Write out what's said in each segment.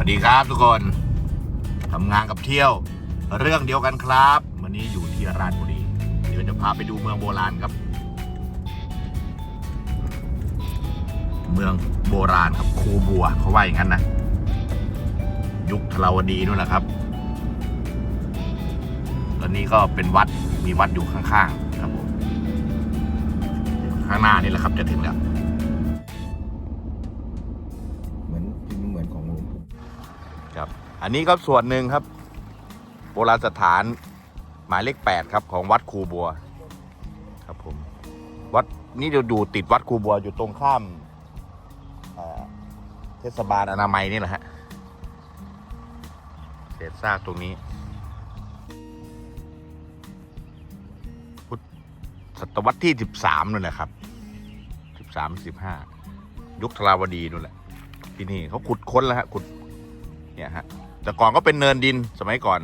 วัสดีครับทุกคนทำงานกับเที่ยว เรื่องเดียวกันครับ วันนี้อยู่ที่ราชบุรีเดี๋ยวจะพาไปดูเมืองโบราณครับ เมืองโบราณครับคูบัวเขาว่าอย่างนั้นนะยุคทราวดีนู่นแหละครับตอนนี้ก็เป็นวัดมีวัดอยู่ข้างๆครับผมข้างหน้านี่แหละครับจะถึงแล้ว อันนี้ก็ส่วนหนึ่งครับ โบราณสถานหมายเลขแปดครับของวัดคูบัว ครับผม วัดนี่จะดูติดวัดคูบัวอยู่ตรงข้ามเทศบาลอนามัยนี่แหละฮะเศษซากตรงนี้ พุทธศตวรรษที่สิบสามนู่นแหละครับสิบสามสิบห้ายุคธราวดีนู่นแหละ ที่นี่เขาขุดค้นแล้วฮะขุดเนี่ยฮะ แต่ก่อนก็เป็นเนินดินสมัยก่อน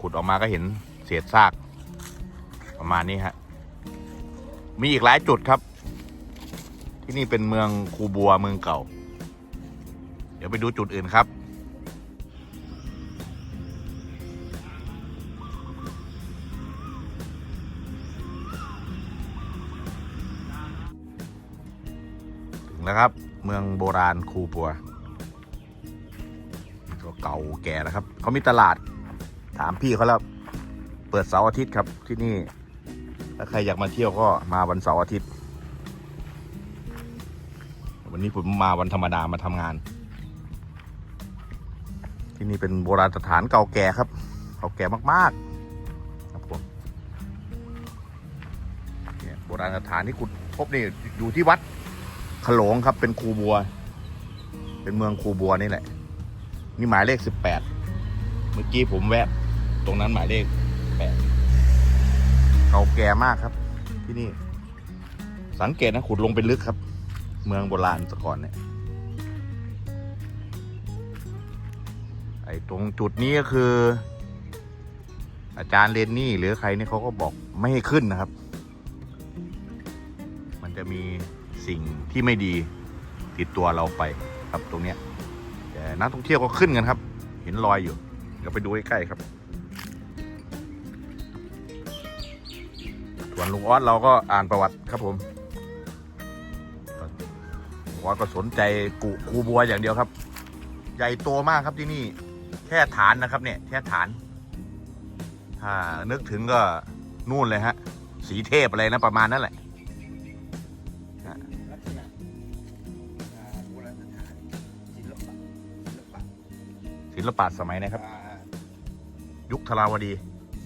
ขุดออกมาก็เห็นเศษซาก ประมาณนี้ฮะ มีอีกหลายจุดครับ ที่นี่เป็นเมืองคูบัวเมืองเก่า เดี๋ยวไปดูจุดอื่นครับถึงแล้วครับ เมืองโบราณคูบัวาแก่นะครับ เขามีตลาด ถามพี่เขาแล้ว เปิดเสาร์อาทิตย์ครับที่นี่ ถ้าใครอยากมาเที่ยวก็มาวันเสาร์อาทิตย์ วันนี้ผมมาวันธรรมดามาทำงาน ที่นี่เป็นโบราณสถานเก่าแก่ครับ เก่าแก่มากๆ ครับผมเนี่ยโบราณสถานที่ขุดพบนี่อยู่ที่วัดขลงครับเป็นครูบัว เป็นเมืองครูบัวนี่แหละ นี่หมายเลขสิบแปดเมื่อกี้ผมแวะตรงนั้นหมายเลขแปดเก่าแก่มากครับ ที่นี่ สังเกตนะขุดลงไปลึกครับ เมืองโบราณสก่อนเนี่ยไอ้ตรงจุดนี้ก็คือ อาจารย์เรนนี่ หรือใครเนี่ยเขาก็บอกไม่ให้ขึ้นนะครับ มันจะมีสิ่งที่ไม่ดีติดตัวเราไปครับตรงเนี้ย นักท่องเที่ยวก็ขึ้นกันครับ เห็นรอยอยู่เดี๋ยวไปดูใกล้ๆครับส่วนลุงออสเราก็อ่านประวัติครับผมลุงออสก็สนใจกุคูบัวอย่างเดียวครับ ใหญ่โตมากครับที่นี่แค่ฐานนะครับ เนี่ยแค่ฐานถ้านึกถึงก็นู่นเลยฮะ สีเทพอะไรนะประมาณนั้นแหละ ลปะสมัยนะครับ อ่ายุคธราวดี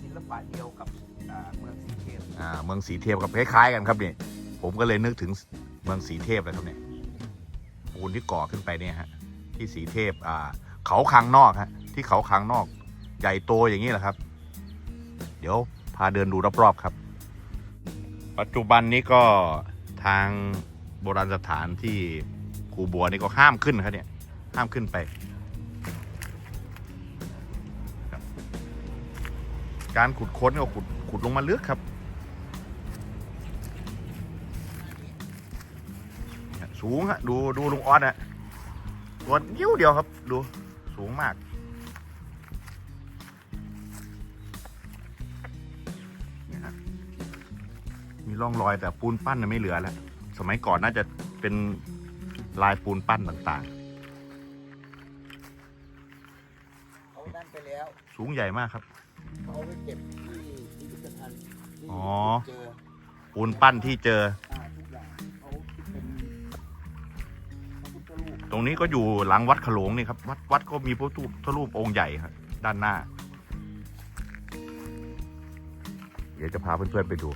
ศิลปะเดียวกับอ่าเมืองสีเทพอ่าเมืองสีเทพกับคล้ายๆกันครับเนี่ยผมก็เลยนึกถึงเมืองสีเทพเลยครับเนี่ยปูนที่ก่อขึ้นไปเนี่ยฮะที่สีเทพอ่าเขาคางนอกฮะที่เขาคางนอก ใหญ่โตอย่างนี้แหละครับ เดี๋ยวพาเดินดูรอบๆครับ ปัจจุบันนี้ก็ทางโบราณสถานที่คูบัวนี่ก็ห้ามขึ้นนะครับเนี่ยห้ามขึ้นไป การขุดค้นก็ขุดขุดลงมาลึกครับเนี่ยสูงฮะดูดูลุงออสนะตัวนิ้วเดียวครับ ดูสูงมากเนี่ยฮะมีร่องรอยแต่ปูนปั้นน่ะไม่เหลือแล้ว สมัยก่อนน่าจะเป็นลายปูนปั้นต่างเขานั่นไปแล้วๆสูงใหญ่มากครับ เขาเอาไปเก็บที่พิพิธภัณฑ์ที่อ๋อ เจอปูนปั้นที่เจออ่าทุกอย่างเขาเป็นพระพุทธรูปตรงนี้ก็อยู่หลังวัดขโขลงนี่ครับ วัดวัดก็มีพระรูปพระรูปองค์ใหญ่ครับด้านหน้า เดี๋ยวจะพาเพื่อนๆไปดู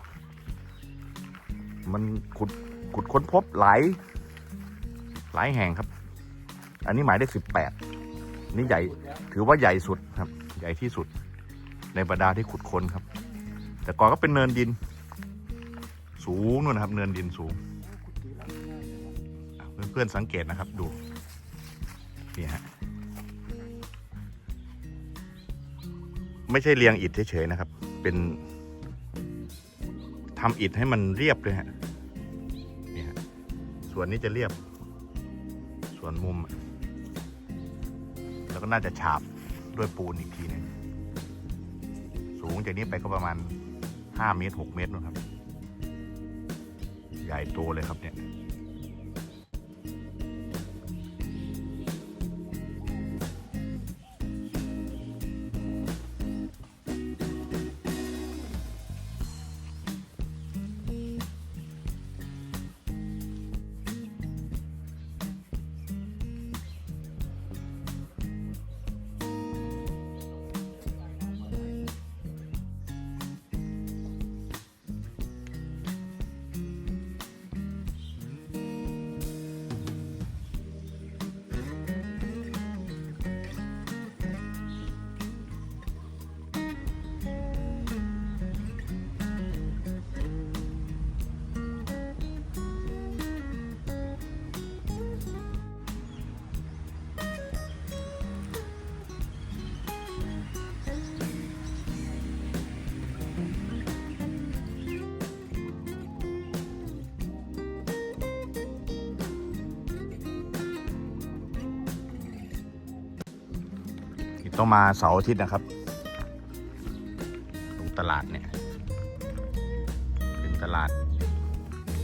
มันขุดขุดค้นพบหลาย หลายแห่งครับ อันนี้หมายเลขสิบแปดนี่ใหญ่สุดแล้วถือว่าใหญ่สุดครับ ใหญ่ที่สุด ในบรรดาที่ขุดค้นครับ แต่ก่อนก็เป็นเนินดิน สูงนู่นนะครับ เนินดินสูง เพื่อนๆสังเกตนะครับดูนี่ฮะไม่ใช่เรียงอิฐเฉยๆนะครับ เป็นทำอิฐให้มันเรียบเลยฮะนี่ฮะส่วนนี้จะเรียบ ส่วนมุมอะก็น่าจะฉาบด้วยปูนอีกทีหนึง สูงจากนี้ไปก็ประมาณห้าเมตรหกเมตรนะครับ ใหญ่โตเลยครับเนี่ย ต้องมาเสาร์อาทิตย์นะครับ ตรงตลาดเนี่ย เป็นตลาด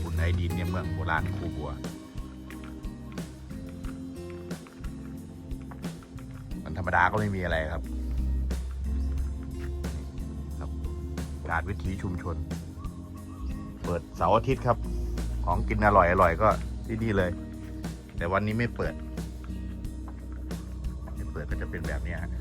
บุญไอดินเนี่ยเมืองโบราณคูบัววันธรรมดาก็ไม่มีอะไรครับครับการวิถีชุมชน เปิดเสาร์อาทิตย์ครับ ของกินอร่อยอร่อยก็ที่นี่เลย แต่วันนี้ไม่เปิด ไม่เปิดก็จะเป็นแบบนี้ฮะ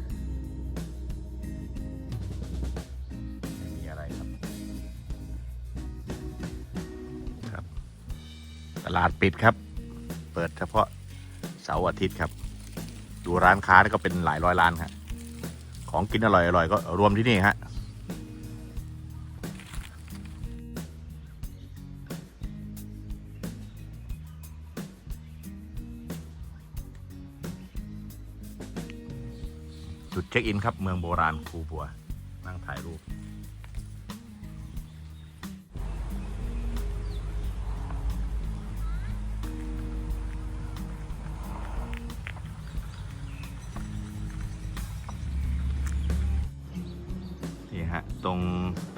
ลาดปิดครับ เปิดเฉพาะเสาร์อาทิตย์ครับ ดูร้านค้านี่ก็เป็นหลายร้อยร้านครับของกินอร่อยอร่อยก็รวมที่นี่ฮะจุดเช็คอินครับเมืองโบราณ คูบัว นั่งถ่ายรูป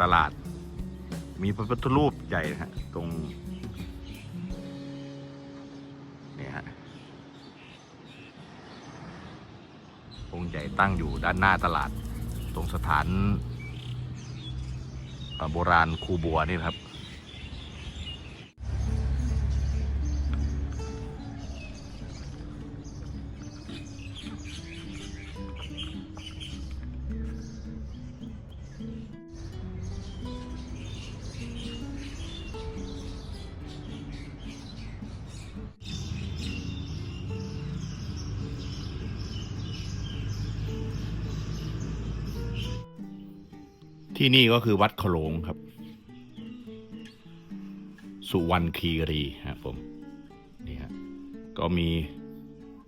ตลาด มีพระพุทธรูปใหญ่ฮะตรงนี่ฮะองค์ใหญ่ตั้งอยู่ด้านหน้าตลาด ตรงสถานโบราณคูบัวนี่ครับ ที่นี่ก็คือวัดโขลงครับ สุวรรณคีรีครับผมนี่ฮะก็มี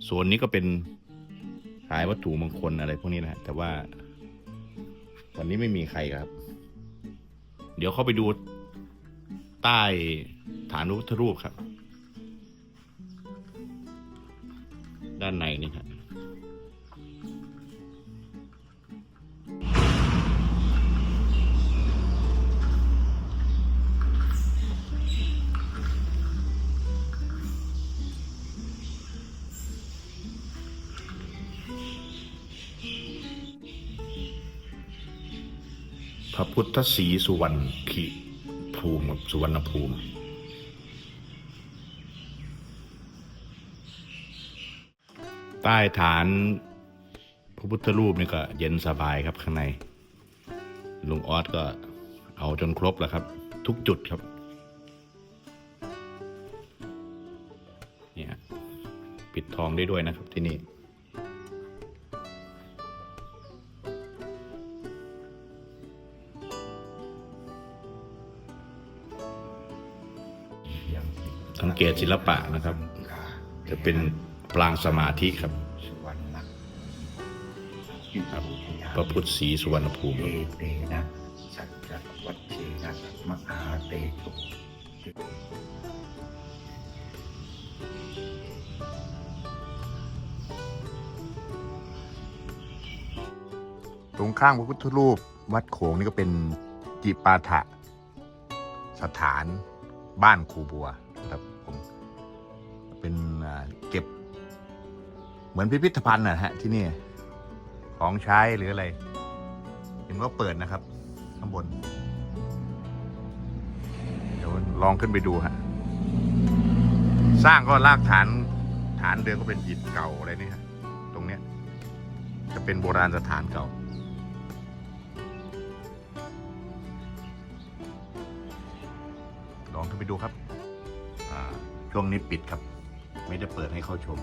โซนนี้ก็เป็นขายวัตถุมงคลอะไรพวกนี้นะฮะแต่ว่า วันนี้ไม่มีใครครับ เดี๋ยวเข้าไปดูใต้ฐานพระพุทธรูปครับ ด้านในนี่ครับ พระพุทธศรีสุวรรณขีภูมิสุวรรณภูมิ ใต้ฐานพระพุทธรูปนี่ก็เย็นสบายครับข้างใน ลุงออสก็เอาจนครบแล้วครับ ทุกจุดครับเนี่ยปิดทองได้ด้วยนะครับที่นี่ กตศิลปะนะครับ จะเป็นปรางสมาธิครับสุวรรณครับพระพุทธศรีสุวรรณภูมิเอเตนะสัจจวัตเชนะมหาเตตุรงข้างพระพุทธรูปวัดโขงนี่ก็เป็นจิปาถะสถานบ้านครูบัวนะครับ เหมือนพิพิธภัณฑ์นะฮะที่นี่ ของใช้หรืออะไร เห็นว่าเปิดนะครับ ข้างบน เดี๋ยวลองขึ้นไปดูฮะ สร้างก็รากฐานฐานเดิมก็เป็นอิฐเก่าอะไรนี่ฮะ ตรงเนี้ย จะเป็นโบราณสถานเก่าลองขึ้นไปดูครับ ช่วงนี้ปิดครับ ไม่ได้เปิดให้เข้าชม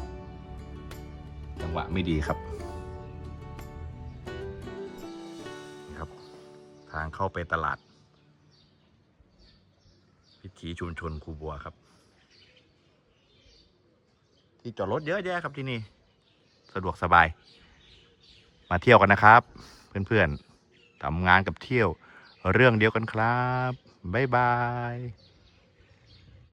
จังหวะไม่ดีครับนี่ครับ ทางเข้าไปตลาด พิถีชุมชนครูบัวครับ ที่จอดรถเยอะแยะครับที่นี่ สะดวกสบาย มาเที่ยวกันนะครับ เพื่อนๆทำงานกับเที่ยวเรื่องเดียวกันครับ บ๊ายบาย